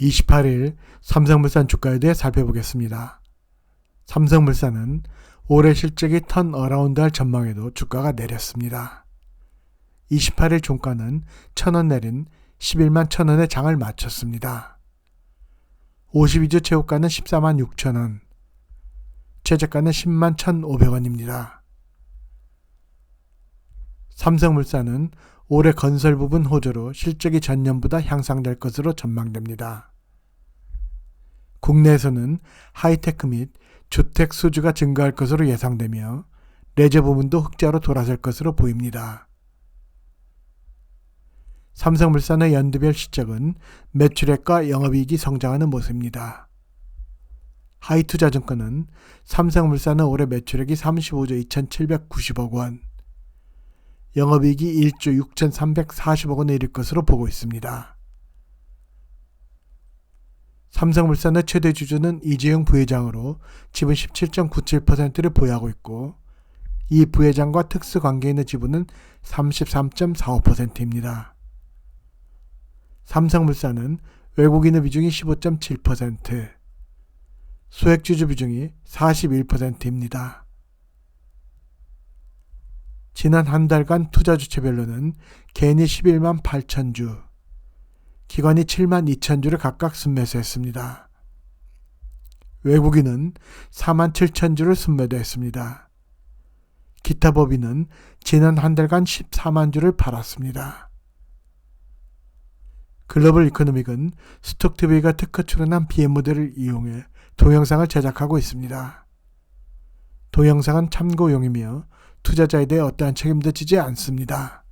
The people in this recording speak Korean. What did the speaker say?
28일 삼성물산 주가에 대해 살펴보겠습니다. 삼성물산은 올해 실적이 턴 어라운드할 전망에도 주가가 내렸습니다. 28일 종가는 1000원 내린 11만 1000원에 장을 마쳤습니다. 52주 최고가는 14만 6천원, 최저가는 10만 1,500원입니다. 삼성물산은 올해 건설 부분 호조로 실적이 전년보다 향상될 것으로 전망됩니다. 국내에서는 하이테크 및 주택 수주가 증가할 것으로 예상되며 레저 부분도 흑자로 돌아설 것으로 보입니다. 삼성물산의 연도별 실적은 매출액과 영업이익이 성장하는 모습입니다. 하이투자증권은 삼성물산은 올해 매출액이 35조 2,790억 원, 영업이익이 1조 6,340억 원에 이를 것으로 보고 있습니다. 삼성물산의 최대 주주는 이재용 부회장으로 지분 17.97%를 보유하고 있고 이 부회장과 특수 관계 있는 지분은 33.45%입니다. 삼성물산은 외국인의 비중이 15.7%, 소액주주 비중이 41%입니다. 지난 한 달간 투자 주체별로는 개인이 11만 8천 주, 기관이 7만 2천 주를 각각 순매수했습니다. 외국인은 4만 7천 주를 순매도했습니다. 기타 법인은 지난 한 달간 14만 주를 팔았습니다. 글로벌 이코노믹은 스톡TV가 특허 출원한 BM 모델을 이용해 동영상을 제작하고 있습니다. 동영상은 참고용이며 투자자에 대해 어떠한 책임도 지지 않습니다.